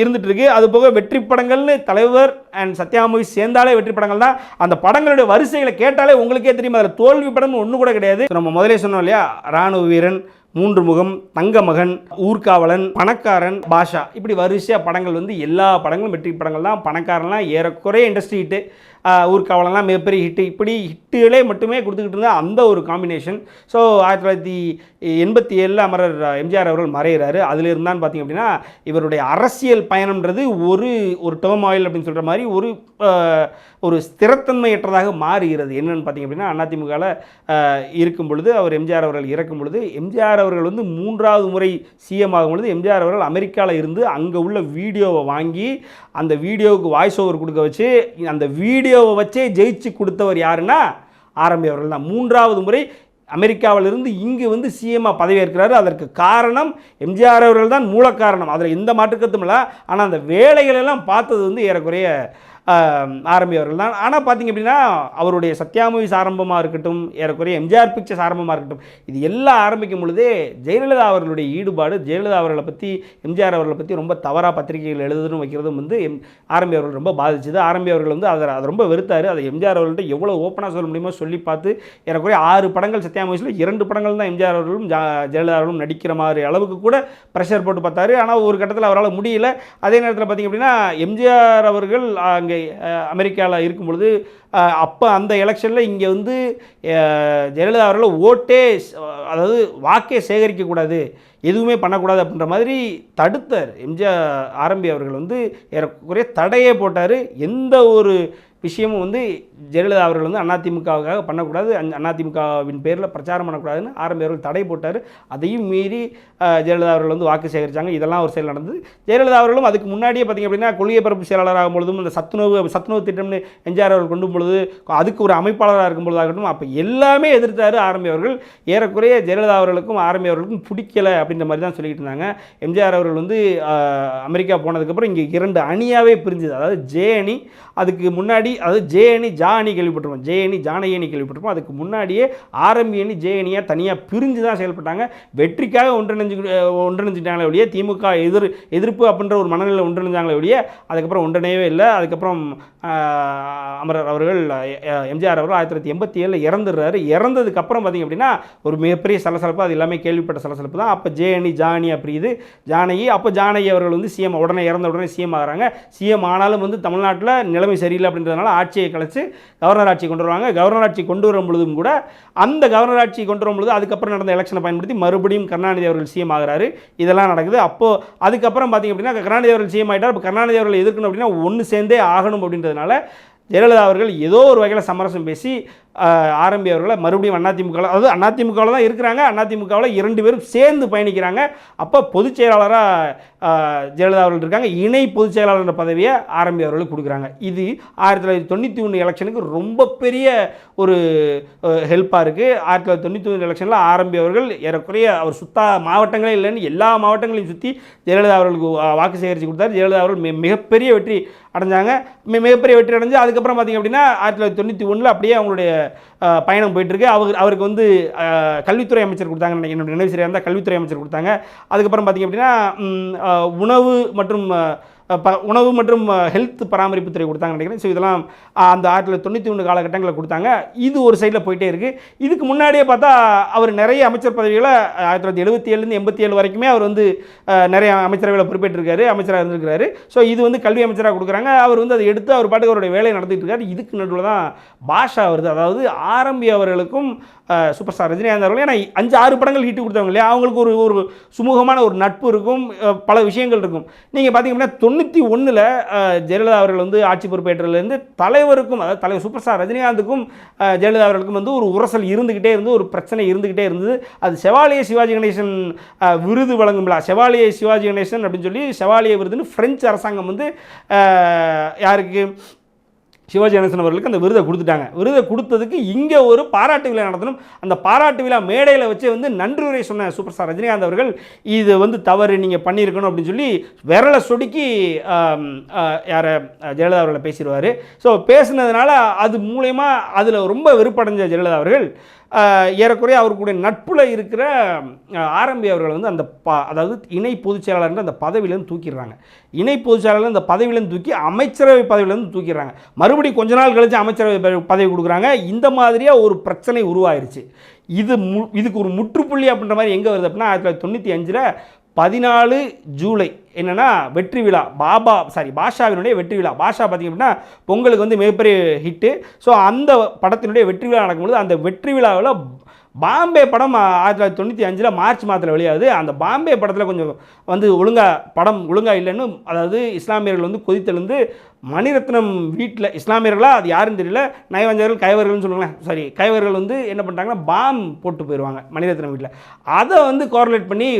இருந்துட்டு இருக்கு அது போக வெற்றி படங்கள்னு தலைவர் அண்ட் சத்யாமூவி சேர்ந்தாலே வெற்றி படங்கள் தான். அந்த படங்களுடைய வரிசைகளை கேட்டாலே உங்களுக்கே தெரியும். அதில் தோல்வி படம்னு ஒன்று கூட கிடையாது. நம்ம முதலே சொன்னோம் இல்லையா? ராணுவ வீரன் மூன்று முகம் தங்க மகன் ஊர்காவலன் பணக்காரன் பாஷா. இப்படி வரிசையாக படங்கள் வந்து எல்லா படங்களும் வெற்றி படங்கள் தான் பணக்காரன்லாம் ஏறக்குறைய இண்டஸ்ட்ரி ஹிட்டு ஊர்காவலன்லாம் மிகப்பெரிய ஹிட்டு இப்படி ஹிட்டுகளே மட்டுமே கொடுத்துக்கிட்டு இருந்த அந்த ஒரு காம்பினேஷன் ஸோ ஆயிரத்தி தொள்ளாயிரத்தி எண்பத்தி ஏழில் அமரர் எம்ஜிஆர் அவர்கள் மறைகிறாரு அதில் இருந்தான்னு பார்த்தீங்க அப்படின்னா இவருடைய அரசியல் பயணம்ன்றது ஒரு ஒரு டேர்ம் ஆயில் அப்படின்னு சொல்கிற மாதிரி ஒரு ஒரு ஸ்திரத்தன்மையற்றதாக மாறுகிறது. என்னென்னு பார்த்தீங்க அப்படின்னா அதிமுகவில் இருக்கும் பொழுது அவர் எம்ஜிஆர் அவர்கள் இறக்கும் பொழுது எம்ஜிஆர் அவர்கள் வந்து மூன்றாவது முறை சிஎம் ஆகும் பொழுது எம்ஜிஆர் அவர்கள் அமெரிக்காவில் இருந்து அங்கே உள்ள வீடியோவை வாங்கி அந்த வீடியோவுக்கு வாய்ஸ் ஓவர் கொடுக்க வச்சு அந்த வீடியோவை வச்சே ஜெயிச்சு கொடுத்தவர் யாருன்னா ஆரம்பி அவர்கள் தான். மூன்றாவது முறை அமெரிக்காவிலிருந்து இங்கு வந்து சிஎம்மாக பதவியேற்கிறாரு அதற்கு காரணம் எம்ஜிஆர் அவர்கள் தான் மூல காரணம். அதில் எந்த மாற்றுக்கத்தும் இல்லை. ஆனால் அந்த வேலைகளெல்லாம் பார்த்தது வந்து ஏறக்குறைய ஆரம்பி அவர்கள் தான். ஆனால் பார்த்தீங்க அப்படின்னா அவருடைய சத்யாமூவிஸ் ஆரம்பமாக இருக்கட்டும் ஏறக்குறைய எம்ஜிஆர் பிக்சர்ஸ் ஆரம்பமாக இருக்கட்டும் இது எல்லாம் ஆரம்பிக்கும் பொழுதே ஜெயலலிதா அவர்களுடைய ஈடுபாடு ஜெயலலிதா அவர்களை பற்றி எம்ஜிஆர் அவர்களை பற்றி ரொம்ப தவறாக பத்திரிகைகள் எழுதுன்னு வைக்கிறதும் வந்து எம் ஆரம்பி அவர்கள் ரொம்ப பாதிச்சுது. ஆரம்பி அவர்கள் வந்து அதை அதை ரொம்ப வெறுத்தார். அதை எம்ஜிஆர் அவர்கள்ட்ட எவ்வளோ ஓப்பனாக சொல்ல முடியுமோ சொல்லி பார்த்து ஏறக்குறைய ஆறு படங்கள் சத்யாமூவிஸில் இரண்டு படங்கள் தான் எம்ஜிஆர் அவர்களும் ஜெயலலிதா அவர்களும் நடிக்கிற மாதிரி அளவுக்கு கூட ப்ரெஷர் போட்டு பார்த்தாரு. ஆனால் ஒரு கட்டத்தில் அவரால் முடியல. அதே நேரத்தில் பார்த்தீங்க அப்படின்னா எம்ஜிஆர் அவர்கள் அங்கே அமெரிக்காவில் இருக்கும் பொழுது அப்போ அந்த எலெக்ஷனில் இங்கே வந்து ஜெயலலிதா அவர்கள் ஓட்டே அதாவது வாக்கே சேகரிக்கக்கூடாது எதுவுமே பண்ணக்கூடாது அப்படின்ற மாதிரி தடுத்தார். எம்ஜிஆர் ஆரம்பி அவர்கள் வந்து ஏறக்குறைய தடையே போட்டார். எந்த ஒரு விஷயமும் வந்து ஜெயலலிதா அவர்கள் வந்து அதிமுகவுக்காக பண்ணக்கூடாது. அந் அதிமுகவின் பேரில் பிரச்சாரம் பண்ணக்கூடாதுன்னு ஆரம்பி அவர்கள் தடை போட்டார். அதையும் மீறி ஜெயலலிதா அவர்கள் வந்து வாக்கு சேகரித்தாங்க இதெல்லாம் ஒரு செயல் நடந்தது. ஜெயலலிதா அவர்களும் அதுக்கு முன்னாடியே பார்த்திங்க அப்படின்னா கொள்கை பரப்பு செயலாளர் ஆகும் பொழுதும் இந்த சத்துணவு சத்துணவு திட்டம்னு எம்ஜிஆர் அவர்கள் கொண்டு பொழுதும் பொழுது அதுக்கு ஒரு அமைப்பாளராக இருக்கும் பொழுதாகட்டும் அப்போ எல்லாமே எதிர்த்தாரு ஆர்மி அவர்கள். ஏறக்குறைய ஜெயலலிதா அவர்களுக்கும் ஆரம்பி அவர்களுக்கும் பிடிக்கலை அப்படின்ற மாதிரி தான் சொல்லிக்கிட்டு இருந்தாங்க. எம்ஜிஆர் அவர்கள் வந்து அமெரிக்கா போனதுக்கப்புறம் இங்கே இரண்டு அணியாகவே பிரிஞ்சுது. அதாவது ஜே அணி அதுக்கு முன்னாடி அதாவது ஜே அணி ஜா அணி கேள்விப்பட்டிருப்போம். ஜே அணி ஜானகி அணி கேள்விப்பட்டிருப்போம். அதுக்கு முன்னாடியே ஆரம்பி அணி ஜே அணியாக தனியாக பிரிஞ்சு தான் செயல்பட்டாங்க. வெற்றிக்காக ஒன்றிணைஞ்சு ஒன்றிணைஞ்சிட்டாங்களே ஒழிய திமுக எதிர் எதிர்ப்பு அப்படின்ற ஒரு மனநிலை ஒன்றிணைஞ்சாங்களே ஒழிய அதுக்கப்புறம் ஒன்றிணையவே இல்லை. அதுக்கப்புறம் அமரர் அவர் அவர்கள் எம்ஜிஆர் அவர்கள் ஆயிரத்தி தொள்ளாயிரத்தி எண்பத்தி ஏழில் இறந்துடுறாரு. இறந்ததுக்கப்புறம் பார்த்திங்க அப்படின்னா ஒரு மிகப்பெரிய சலசலப்பு அது எல்லாமே கேள்விப்பட்ட சலசலப்பு தான். அப்போ ஜே அணி ஜானி அப்படி இது ஜானகி அப்போ ஜானகி அவர்கள் வந்து சிஎம் உடனே இறந்த உடனே சிஎம் ஆகிறாங்க. சிஎம் ஆனாலும் வந்து தமிழ்நாட்டில் நிலைமை சரியில்லை அப்படின்றதுனால ஆட்சியை கலைச்சு கவர்னர் ஆட்சி கொண்டு வருவாங்க. கவர்னர் ஆட்சி கொண்டு வரும் பொழுதும் கூட அந்த கவர்னர் ஆட்சி கொண்டு வரும் பொழுது அதுக்கப்புறம் நடந்த எலெக்ஷனை பயன்படுத்தி மறுபடியும் கருணாநிதி அவர்கள் சிஎம் ஆகிறாரு. இதெல்லாம் நடக்குது. அப்போது அதுக்கப்புறம் பார்த்திங்க அப்படின்னா கருணாநிதி அவர்கள் சிஎம் ஆகிட்டார் இப்போ கருணாநிதி அவர்கள் எதிர்க்கணும் அப்படின்னா ஒன்று சேர்ந்தே ஆகணும் அப்படின்றதுனால ஜெயலலிதா அவர்கள் ஏதோ ஒரு வகையில் சமரசம் பேசி ஆரம்பி அவர்களை மறுபடியும் அதிமுகவில் அதாவது அதிமுகவில் தான் இருக்கிறாங்க அதிமுகவில் இரண்டு பேரும் சேர்ந்து பயணிக்கிறாங்க. அப்போ பொதுச் செயலாளராக ஜெயலலிதா அவர்கள் இருக்காங்க. இணை பொதுச் செயலாளர் பதவியை ஆரம்பி அவர்களுக்கு கொடுக்குறாங்க. இது ஆயிரத்தி தொள்ளாயிரத்தி தொண்ணூற்றி ஒன்று எலெக்ஷனுக்கு ரொம்ப பெரிய ஒரு ஹெல்ப்பாக இருக்குது ஆயிரத்தி தொள்ளாயிரத்தி தொண்ணூற்றி ஒன்று எலெக்ஷனில் ஆரம்பி அவர்கள் ஏறக்குறைய அவர் சுத்தா மாவட்டங்களே இல்லைன்னு எல்லா மாவட்டங்களையும் சுற்றி ஜெயலலிதா அவர்களுக்கு வா- வாக்கு சேகரித்து கொடுத்தார். ஜெயலலிதா அவர்கள் மிகப்பெரிய வெற்றி அடைஞ்சாங்க. மிகப்பெரிய வெற்றி அடைஞ்சு அதுக்கப்புறம் பார்த்திங்க அப்படின்னா ஆயிரத்தி தொள்ளாயிரத்தி தொண்ணூற்றி ஒன்றில் அப்படியே அவங்களுடைய பயணம் போயிட்டுருக்கு. அவர் அவருக்கு வந்து கல்வித்துறை அமைச்சர் கொடுத்தாங்க என்னுடைய நினைவு சரியாக இருந்தால் கல்வித்துறை அமைச்சர் கொடுத்தாங்க. அதுக்கப்புறம் பார்த்திங்க அப்படின்னா உணவு மற்றும் ப உணவு மற்றும் ஹெல்த் பராமரிப்பு துறை கொடுத்தாங்க நினைக்கிறேன். ஸோ இதெல்லாம் அந்த ஆயிரத்தி தொள்ளாயிரத்தி தொண்ணூற்றி ஒன்று காலகட்டங்களில் கொடுத்தாங்க. இது ஒரு சைடில் போயிட்டே இருக்குது இதுக்கு முன்னாடியே பார்த்தா அவர் நிறைய அமைச்சர் பதவிகளை ஆயிரத்தி தொள்ளாயிரத்தி எழுபத்தி ஏழுலேருந்து எண்பத்தி ஏழு வரைக்குமே அவர் வந்து நிறைய அமைச்சரவையில் பொறுப்பேற்றிருக்காரு அமைச்சராக இருந்திருக்காரு ஸோ இது வந்து கல்வி அமைச்சராக கொடுக்குறாங்க. அவர் வந்து அதை எடுத்து அவர் பாட்டுக்கு அவருடைய வேலையை நடத்திட்டு இருக்காரு. இதுக்கு நடுவில் தான் பாஷா வருது. அதாவது ஆரம்பி அவர்களுக்கும் சூப்பர் ஸ்டார் ரஜினிகாந்த் அவர்கள். ஏன்னா அஞ்சு ஆறு படங்கள் ஹிட்டு கொடுத்தவங்க இல்லையா? அவங்களுக்கு ஒரு ஒரு சுமூகமான ஒரு நட்பு இருக்கும். பல விஷயங்கள் இருக்கும். நீங்கள் பார்த்தீங்க அப்படின்னா தொண்ணூற்றி ஒன்றில் ஜெயலலிதா அவர்கள் வந்து ஆட்சி பொறுப்பேற்றதுலேருந்து தலைவருக்கும் அதாவது தலைவர் சூப்பர் ஸ்டார் ரஜினிகாந்துக்கும் ஜெயலலிதா அவர்களுக்கும் வந்து ஒரு உரசல் இருந்துக்கிட்டே இருந்து ஒரு பிரச்சனை இருந்துக்கிட்டே இருந்தது. அது செவாலிய சிவாஜி கணேசன் விருது வழங்கும் விழா. செவாலிய சிவாஜி கணேசன் அப்படின்னு சொல்லி செவாலிய விருதுன்னு ஃப்ரெஞ்சு அரசாங்கம் வந்து யாருக்கு? சிவாஜி கணேசன் அவர்களுக்கு அந்த விருதை கொடுத்துட்டாங்க. விருதை கொடுத்ததுக்கு இங்கே ஒரு பாராட்டு விழா நடத்தணும். அந்த பாராட்டு விழா மேடையில் வச்சு வந்து நன்றியுரை சொன்ன சூப்பர் ஸ்டார் ரஜினிகாந்த் அவர்கள் இது வந்து தவறு நீங்கள் பண்ணியிருக்கணும் அப்படின்னு சொல்லி விரலை சொடுக்கி யாரை ஜெயலலிதா அவர்களை பேசிடுவார். ஸோ பேசுனதுனால அது மூலயமா அதில் ரொம்ப வெறுப்படைஞ்ச ஜெயலலிதா அவர்கள் ஏறக்குறைய அவருக்குடைய நட்புல இருக்கிற ஆரம்பி அவர்கள் வந்து அந்த ப அதாவது இணை பொதுச் செயலாளர் அந்த பதவியிலேருந்து தூக்கிடுறாங்க. இணை பொதுச் செயலாளர் அந்த பதவியிலேருந்து தூக்கி அமைச்சரவை பதவியிலேருந்து தூக்கிடுறாங்க. மறுபடியும் கொஞ்ச நாள் கழித்து அமைச்சரவை பதவி கொடுக்குறாங்க. இந்த மாதிரியாக ஒரு பிரச்சனை உருவாயிருச்சு. இது மு இதுக்கு ஒரு முற்றுப்புள்ளி அப்படின்ற மாதிரி எங்கே வருது அப்படின்னா ஆயிரத்தி தொள்ளாயிரத்தி தொண்ணூற்றி அஞ்சில் பதினாலு ஜூலை. என்னென்னா வெற்றி விழா. பாபா சாரி பாஷாவினுடைய வெற்றி விழா. பாஷா பார்த்திங்க அப்படின்னா பொங்கலுக்கு வந்து மிகப்பெரிய ஹிட்டு ஸோ அந்த படத்தினுடைய வெற்றி விழா நடக்கும்போது அந்த வெற்றி விழாவில் பாம்பே படம் ஆயிரத்தி தொள்ளாயிரத்தி தொண்ணூற்றி அஞ்சில் மார்ச் மாதத்தில் வெளியாகுது. அந்த பாம்பே படத்தில் கொஞ்சம் வந்து ஒழுங்கா படம் ஒழுங்காக இல்லைன்னு அதாவது இஸ்லாமியர்கள் வந்து கொதித்தெழுந்து மணிரத்னம் வீட்டில் இஸ்லாமியர்களா? அது யாருன்னு தெரியல. நயவஞ்சர்கள் கைவர்கள்னு சொல்லுங்களேன். சாரி கைவர்கள் வந்து என்ன பண்ணிட்டாங்கன்னா பாம் போட்டு போயிடுவாங்க மணிரத்னம் வீட்டில் அதை வந்து கோரலேட் பண்ணி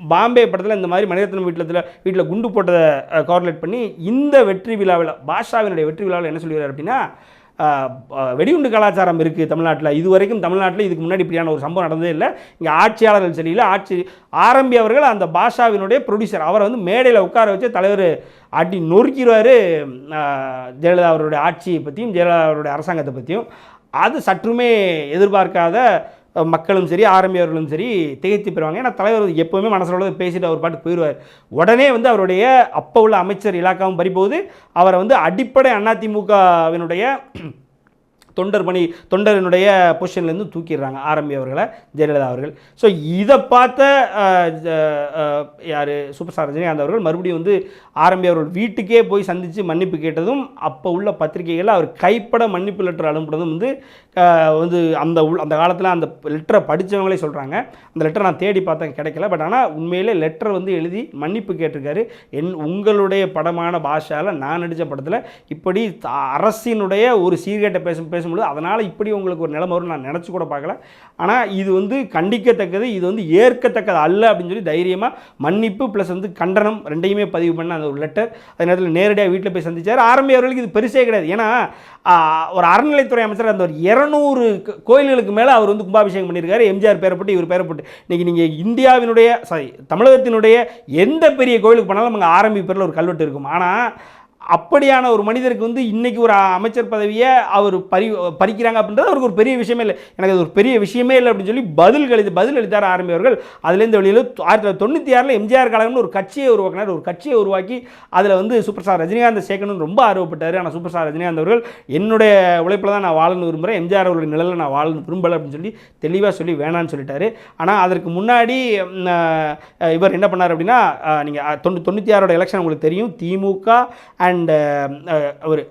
பாம்பே படத்தில் இந்த மாதிரி மணிரத்னம் வீட்டில் வீட்டில் குண்டு போட்டதை கோரிலேட் பண்ணி இந்த வெற்றி விழாவில் பாஷாவினுடைய வெற்றி விழாவில் என்ன சொல்கிறார் அப்படின்னா வெடிகுண்டு கலாச்சாரம் இருக்குது தமிழ்நாட்டில். இது வரைக்கும் தமிழ்நாட்டில் இதுக்கு முன்னாடி இப்படியான ஒரு சம்பவம் நடந்ததே இல்லை. இங்கே ஆட்சியாளர்கள் சரியில்லை ஆட்சி ஆரம்பியவர்கள் அந்த பாஷாவினுடைய ப்ரொடியூசர் அவரை வந்து மேடையில் உட்கார வச்சு தலைவர் அடி நொறுக்கிடுவார் ஜெயலலிதா அவருடைய ஆட்சியை பற்றியும் ஜெயலலிதா அவருடைய அரசாங்கத்தை பற்றியும் அது சற்றுமே எதிர்பார்க்காத மக்களும் சரி ஆரம்பியவர்களும் சரி திகைத்து பெறுவாங்க ஏன்னா தலைவர் எப்போவுமே மனசில் உள்ளதை பேசிட்டு அவர் பாட்டு போயிடுவார் உடனே வந்து அவருடைய அப்போ உள்ள அமைச்சர் இலாக்காவும் பறிபோது அவரை வந்து அடிப்படை அதிமுகவினுடைய தொண்டர் பணி தொண்டரினுடைய பொசிஷன்லேருந்து தூக்கிடுறாங்க. ஆரம்பி அவர்களை ஜெயலலிதா அவர்கள். ஸோ இதை பார்த்த யார்? சூப்பர் ஸ்டார் ரஜினிகாந்த் அவர்கள் மறுபடியும் வந்து ஆரம்பி அவர்கள் வீட்டுக்கே போய் சந்தித்து மன்னிப்பு கேட்டதும் அப்போ உள்ள பத்திரிகைகளில் அவர் கைப்பட மன்னிப்பு லெட்டர் அனுப்புனதும் வந்து வந்து அந்த உள் அந்த காலத்தில் அந்த லெட்டரை படித்தவங்களே சொல்கிறாங்க அந்த லெட்டரை நான் தேடி பார்த்தேன் கிடைக்கல. பட் ஆனால் உண்மையிலே லெட்டர் வந்து எழுதி மன்னிப்பு கேட்டிருக்காரு. என் உங்களுடைய படமான பாஷாவில் நான் நடித்த படத்தில் இப்படி அரசினுடைய ஒரு சீர்கேட்டை பேசும் பேச பேசும்பொழுது அதனால் இப்படி உங்களுக்கு ஒரு நிலைமை வரும் நான் நினச்சி கூட பார்க்கல. ஆனால் இது வந்து கண்டிக்கத்தக்கது இது வந்து ஏற்கத்தக்கது அல்ல அப்படின்னு சொல்லி தைரியமாக மன்னிப்பு ப்ளஸ் வந்து கண்டனம் ரெண்டையுமே பதிவு பண்ண அந்த ஒரு லெட்டர் அதே நேரத்தில் நேரடியாக வீட்டில் போய் சந்திச்சார். ஆரம்பி அவர்களுக்கு இது பெருசே கிடையாது. ஏன்னா ஒரு அறநிலைத்துறை அமைச்சர் அந்த ஒரு இரநூறு கோயில்களுக்கு மேலே அவர் வந்து கும்பாபிஷேகம் பண்ணியிருக்காரு எம்ஜிஆர் பேரப்பட்டு இவர் பேரப்பட்டு இன்னைக்கு நீங்கள் இந்தியாவினுடைய சாரி தமிழகத்தினுடைய எந்த பெரிய கோயிலுக்கு போனாலும் அங்கே ஆரம்பி பேரில் ஒரு கல்வெட்டு இருக்கும். ஆனால் அப்படியான ஒரு மனிதருக்கு வந்து இன்றைக்கி ஒரு அமைச்சர் பதவியை அவர் பறி பறிக்கிறாங்க அப்படின்றது அவருக்கு ஒரு பெரிய விஷயமே இல்லை. எனக்கு அது ஒரு பெரிய விஷயமே இல்லை அப்படின்னு சொல்லி பதில் கழித்து பதில் அளித்தார் ஆரம்பியவர்கள் அதுலேருந்து வெளியில் ஆயிரத்தி தொள்ளாயிரத்தி தொண்ணூற்றி ஆறில் எம்ஜிஆர் கழகம்னு ஒரு கட்சியை உருவாக்கினார். ஒரு கட்சியை உருவாக்கி அதில் வந்து சூப்பர் ஸ்டார் ரஜினிகாந்த் சேர்க்கணும்னு ரொம்ப ஆர்வப்பட்டார். ஆனால் சூப்பர் ஸ்டார் ரஜினிகாந்த் அவர்கள் என்னுடைய உழைப்பில் தான் நான் வாழணும் விரும்புகிறேன் எம்ஜிஆர் அவருடைய நிலையில் நான் வாழணும் விரும்பலை அப்படின்னு சொல்லி தெளிவாக சொல்லி வேணான்னு சொல்லிட்டாரு. ஆனால் அதற்கு முன்னாடி இவர் என்ன பண்ணார் அப்படின்னா நீங்கள் தொண்ணூ தொண்ணூற்றி ஆறோட எலெக்ஷன் உங்களுக்கு தெரியும். திமுக அண்ட் அவர்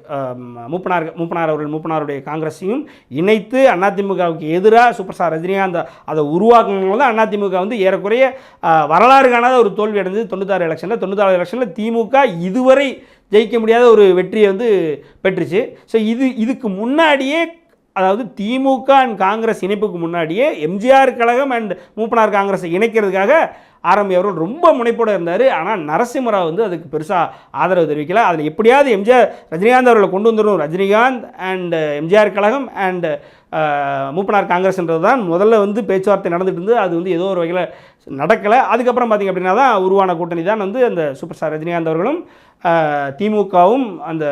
மூப்பனார் மூப்பனார் அவர்கள் மூப்பனாருடைய காங்கிரஸையும் இணைத்து அதிமுகவுக்கு எதிராக சூப்பர் ஸ்டார் ரஜினிகாந்த் அதை உருவாக்குனவங்க தான் அதிமுக வந்து ஏறக்குறைய வரலாறுக்கான வரலாறு காணாத ஒரு தோல்வி அடைஞ்சது தொண்ணூத்தாறு எலெக்ஷனில். தொண்ணூத்தாறு எலெக்ஷனில் திமுக இதுவரை ஜெயிக்க முடியாத ஒரு வெற்றியை வந்து பெற்றுச்சு. ஸோ இது இதுக்கு முன்னாடியே அதாவது திமுக அண்ட் காங்கிரஸ் இணைப்புக்கு முன்னாடியே எம்ஜிஆர் கழகம் அண்ட் மூப்பனார் காங்கிரஸை இணைக்கிறதுக்காக ஆரம்பி அவர்கள் ரொம்ப முனைப்போடு இருந்தார். ஆனால் நரசிம்மராவ் வந்து அதுக்கு பெருசாக ஆதரவு தெரிவிக்கல. அதில் எப்படியாவது எம்ஜிஆர் ரஜினிகாந்த் அவர்களை கொண்டு வந்துடும் ரஜினிகாந்த் அண்ட் எம்ஜிஆர் கழகம் அண்ட் மூப்பனார் காங்கிரஸ்ன்றது தான் முதல்ல வந்து பேச்சுவார்த்தை நடந்துட்டு இருந்து அது வந்து ஏதோ ஒரு வகையில் நடக்கலை. அதுக்கப்புறம் பார்த்திங்க அப்படின்னா தான் உருவான கூட்டணி தான் வந்து அந்த சூப்பர் ஸ்டார் ரஜினிகாந்த் அவர்களும் திமுகவும் அந்த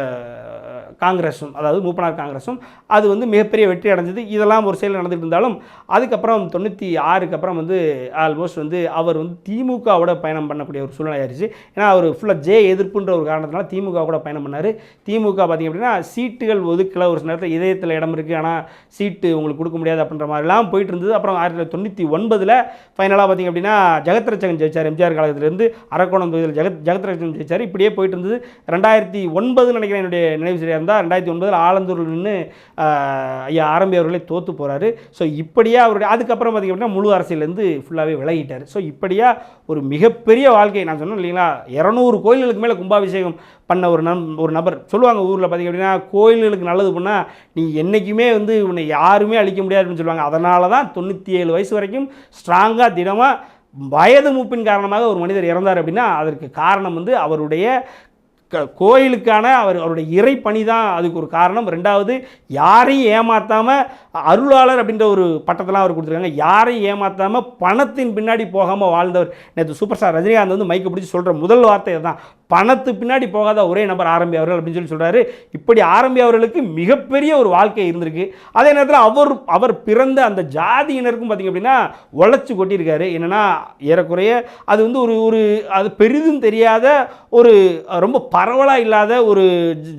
காங்கிரஸும் அதாவது மூப்பனார் காங்கிரஸும் அது வந்து மிகப்பெரிய வெற்றி அடைஞ்சது. இதெல்லாம் ஒரு செயல் நடந்துகிட்டு இருந்தாலும் அதுக்கப்புறம் தொண்ணூற்றி ஆறுக்கு அப்புறம் வந்து ஆல்மோஸ்ட் வந்து அவர் வந்து திமுகவோட பயணம் பண்ணக்கூடிய ஒரு சூழ்நிலை ஆயிடுச்சு ஏன்னா அவர் ஃபுல்லாக ஜே எதிர்ப்புன்ற ஒரு காரணத்தினால திமுக கூட பயணம் பண்ணார். திமுக பார்த்திங்க அப்படின்னா சீட்டுகள் ஒதுக்கல ஒரு நேரத்தில் இதயத்தில் இடம் இருக்குது ஆனால் சீட்டு உங்களுக்கு கொடுக்க முடியாது அப்படின்ற மாதிரிலாம் போயிட்டு இருந்தது. அப்புறம் ஆயிரத்தி தொள்ளாயிரத்தி தொண்ணூற்றி ஒன்பதில் ஃபைனலாக பார்த்திங்க அப்படின்னா ஜெகத்ரட்சகன் ஜெயிச்சார். எம்ஜிஆர் காலத்திலேருந்து அரக்கோணம் தொகுதியில் ஜெகத் ஜெகத்ரட்சகன் ஜெயிச்சார். இப்படியே போயிட்டு இருந்தது. ரெண்டாயிரத்தி ஒன்பது நினைக்கிறேன் என்னுடைய நினைவு சரியாக இருந்தால் ரெண்டாயிரத்தி ஒன்பதில் ஆலந்தூரில் நின்று ஐயா ஆரம்பி அவர்களே தோற்று போகிறாரு ஸோ இப்படியே அவருடைய அதுக்கப்புறம் பார்த்திங்க அப்படின்னா முழு அரசியலேருந்து ஃபுல்லாகவே விலகிட்டார். ஸோ இப்படியா ஒரு மிகப்பெரிய வாழ்க்கை நான் சொன்னேன் இல்லைங்களா? இரநூறு கோயில்களுக்கு மேலே கும்பாபிஷேகம் பண்ண ஒரு நம் ஒரு நபர். சொல்லுவாங்க ஊரில் பார்த்திங்க அப்படின்னா கோயில்களுக்கு நல்லது பண்ணால் நீ என்றைக்குமே வந்து உன்னை யாருமே அழிக்க முடியாதுன்னு சொல்லுவாங்க. அதனால தான் தொண்ணூற்றி ஏழு வயசு வரைக்கும் ஸ்ட்ராங்காக திடமாக வயது மூப்பின் காரணமாக ஒரு மனிதர் இறந்தார் அப்படின்னா அதற்கு காரணம் வந்து அவருடைய கோயிலுக்கான அவர் அவருடைய இறை பணி தான் அதுக்கு ஒரு காரணம். ரெண்டாவது யாரையும் ஏமாற்றாமல் அருளாளர் அப்படின்ற ஒரு பட்டத்தெல்லாம் அவர் கொடுத்துருக்காங்க. யாரையும் ஏமாற்றாமல் பணத்தின் பின்னாடி போகாமல் வாழ்ந்தவர். நேற்று சூப்பர் ஸ்டார் ரஜினிகாந்த் வந்து மைக்கை பிடிச்சி சொல்கிற முதல் வார்த்தை தான் பணத்து பின்னாடி போகாத ஒரே நபர் ஆரம்பி அவர்கள் அப்படின்னு சொல்லி சொல்கிறாரு இப்படி ஆரம்பி அவர்களுக்கு மிகப்பெரிய ஒரு வாழ்க்கை இருந்திருக்கு. அதே நேரத்தில் அவர் அவர் பிறந்த அந்த ஜாதியினருக்கும் பார்த்திங்க அப்படின்னா உழைச்சி கொட்டியிருக்காரு. என்னென்னா ஏறக்குறைய அது வந்து ஒரு ஒரு அது பெரிதும் தெரியாத ஒரு ரொம்ப பரவலாக இல்லாத ஒரு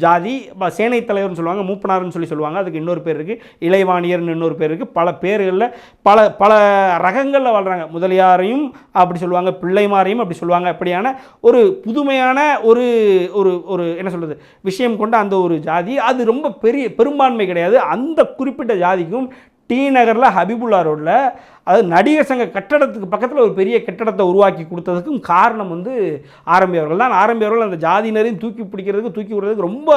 ஜாதி. சேனை தலைவர்னு சொல்லுவாங்க மூப்பனார்னு சொல்லி சொல்லுவாங்க. அதுக்கு இன்னொரு பேர் இருக்குது இளைவாணியர்னு இன்னொரு பேர் இருக்குது பல பேர்களில் பல பல ரகங்களில் வாழ்கிறாங்க முதலியாரையும் அப்படி சொல்லுவாங்க பிள்ளைமாரையும் அப்படி சொல்லுவாங்க. அப்படியான ஒரு புதுமையான ஒரு ஒரு ஒரு என்ன சொல்கிறது விஷயம் கொண்ட அந்த ஒரு ஜாதி. அது ரொம்ப பெரிய பெரும்பான்மை கிடையாது. அந்த குறிப்பிட்ட ஜாதிக்கும் டி நகரில் ஹபிபுல்லா ரோடில் அதாவது நடிகர் சங்க கட்டடத்துக்கு பக்கத்தில் ஒரு பெரிய கட்டடத்தை உருவாக்கி கொடுத்ததுக்கும் காரணம் வந்து ஆரம்பியவர்கள் தான். ஆரம்பியவர்கள் அந்த ஜாதியினரையும் தூக்கி பிடிக்கிறதுக்கு தூக்கி விடுறதுக்கு ரொம்ப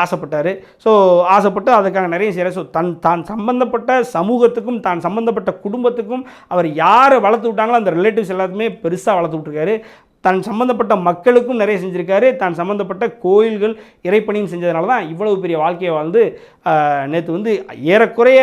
ஆசைப்பட்டார். ஸோ ஆசைப்பட்டு அதுக்காக நிறைய செய்கிறார் ஸோ தன் தான் சம்பந்தப்பட்ட சமூகத்துக்கும் தான் சம்பந்தப்பட்ட குடும்பத்துக்கும் அவர் யாரை வளர்த்து விட்டாங்களோ அந்த ரிலேட்டிவ்ஸ் எல்லாத்துமே பெருசாக வளர்த்து விட்டுருக்காரு. தன் சம்பந்தப்பட்ட மக்களுக்கும் நிறைய செஞ்சுருக்காரு. தான் சம்மந்தப்பட்ட கோயில்கள் இறைப்பணியும் செஞ்சதுனால தான் இவ்வளவு பெரிய வாழ்க்கையை வாழ்ந்து நேற்று வந்து ஏறக்குறைய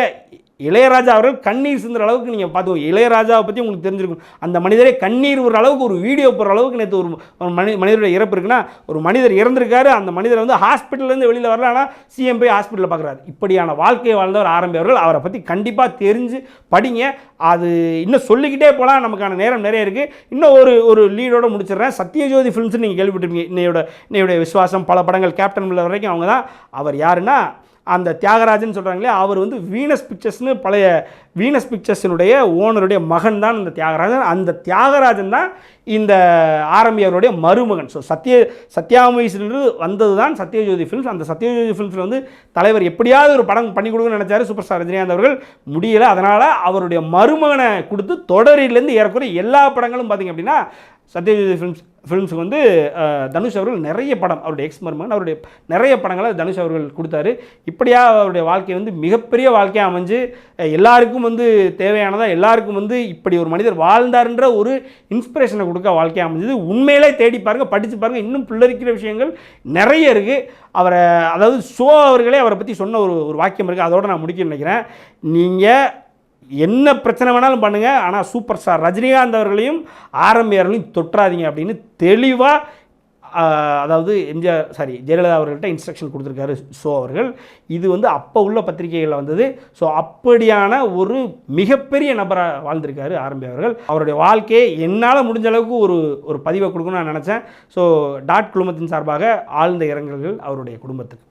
இளையராஜா அவர்கள் கண்ணீர் சிந்துற அளவுக்கு நீங்கள் பார்த்து இளையராஜாவை பற்றி உங்களுக்கு தெரிஞ்சிருக்கும். அந்த மனிதரே கண்ணீர் ஒரு அளவுக்கு ஒரு வீடியோ போடுற அளவுக்கு நேற்று ஒரு மனி மனிதருடைய இறப்பு இருக்குன்னா ஒரு மனிதர் இறந்திருக்காரு அந்த மனிதர் வந்து ஹாஸ்பிட்டல்லேருந்து வெளியில் வரல ஆனால் சிஎம் போய் ஹாஸ்பிட்டலில் பார்க்குறாரு இப்படியான வாழ்க்கையை வாழ்ந்தவர் ஆரம்பியவர்கள் அவரை பற்றி கண்டிப்பாக தெரிஞ்சு படிங்க. அது இன்னும் சொல்லிக்கிட்டே போகலாம் நமக்கான நேரம் நிறைய இருக்குது இன்னும் ஒரு ஒரு லீடோடு முடிச்சிடுறேன். சத்யஜோதி ஃபிலிம்ஸ் நீங்கள் கேள்விப்பட்டிருப்பீங்க. இன்னையோட இன்னையோட விசுவாசம். பல படங்கள் கேப்டன் உள்ள வரைக்கும் அவங்க தான். அவர் யாருன்னா அந்த தியாகராஜன் சொல்கிறாங்களே அவர் வந்து வீனஸ் பிக்சர்ஸ்னு பழைய வீனஸ் பிக்சர்ஸினுடைய ஓனருடைய மகன் தான் இந்த தியாகராஜன். அந்த தியாகராஜன் தான் இந்த ஆரம்பியவருடைய மருமகன். ஸோ சத்ய சத்யாமயிசிலிருந்து வந்தது தான் சத்யஜோதி ஃபிலிம்ஸ் அந்த சத்யஜோதி ஃபிலிம்ஸில் வந்து தலைவர் எப்படியாவது ஒரு படம் பண்ணி கொடுக்கணும்னு நினச்சாரு சூப்பர் ஸ்டார் ரஜினிகாந்த் அவர்கள். முடியலை. அதனால் அவருடைய மருமகனை கொடுத்து தொடரிலேருந்து ஏறக்குறைய எல்லா படங்களும் பார்த்திங்க அப்படின்னா சத்யஜோதி ஃபிலிம்ஸ் ஃபிலிம்ஸுக்கு வந்து தனுஷ் அவர்கள் நிறைய படம் அவருடைய எக்ஸ் மருமகன் அவருடைய நிறைய படங்களை தனுஷ் அவர்கள் கொடுத்தாரு. இப்படியா அவருடைய வாழ்க்கை வந்து மிகப்பெரிய வாழ்க்கையாக அமைஞ்சு எல்லாருக்கும் வந்து தேவையானதாக எல்லாருக்கும் வந்து இப்படி ஒரு மனிதர் வாழ்ந்தாருன்ற ஒரு இன்ஸ்பிரேஷனை கொடுக்க வாழ்க்கையாக அமைஞ்சது. உண்மையிலே தேடி பாருங்க படித்து பாருங்க இன்னும் பிள்ளரிக்கிற விஷயங்கள் நிறைய இருக்குது அவரை அதாவது ஷோ அவர்களே அவரை பற்றி சொன்ன ஒரு ஒரு வாக்கியம் இருக்குது அதோட நான் முடிக்க நினைக்கிறேன். நீங்கள் என்ன பிரச்சனை வேணாலும் பண்ணுங்கள் ஆனால் சூப்பர் ஸ்டார் ரஜினிகாந்த் அவர்களையும் ஆரம்பியார்களையும் தொற்றாதீங்க அப்படின்னு தெளிவாக அதாவது எம்ஜிஆர் சாரி ஜெயலலிதா அவர்கள்ட்ட இன்ஸ்ட்ரக்ஷன் கொடுத்துருக்காரு ஸோ அவர்கள். இது வந்து அப்போ உள்ள பத்திரிகைகளில் வந்தது. ஸோ அப்படியான ஒரு மிகப்பெரிய நபராக வாழ்ந்திருக்காரு ஆரம்பி அவர்கள். அவருடைய வாழ்க்கையை என்னால் முடிஞ்ச அளவுக்கு ஒரு ஒரு பதிவை கொடுக்கணும்னு நான் நினச்சேன். ஸோ டாட் குழுமத்தின் சார்பாக ஆழ்ந்த இரங்கல்கள் அவருடைய குடும்பத்துக்கு.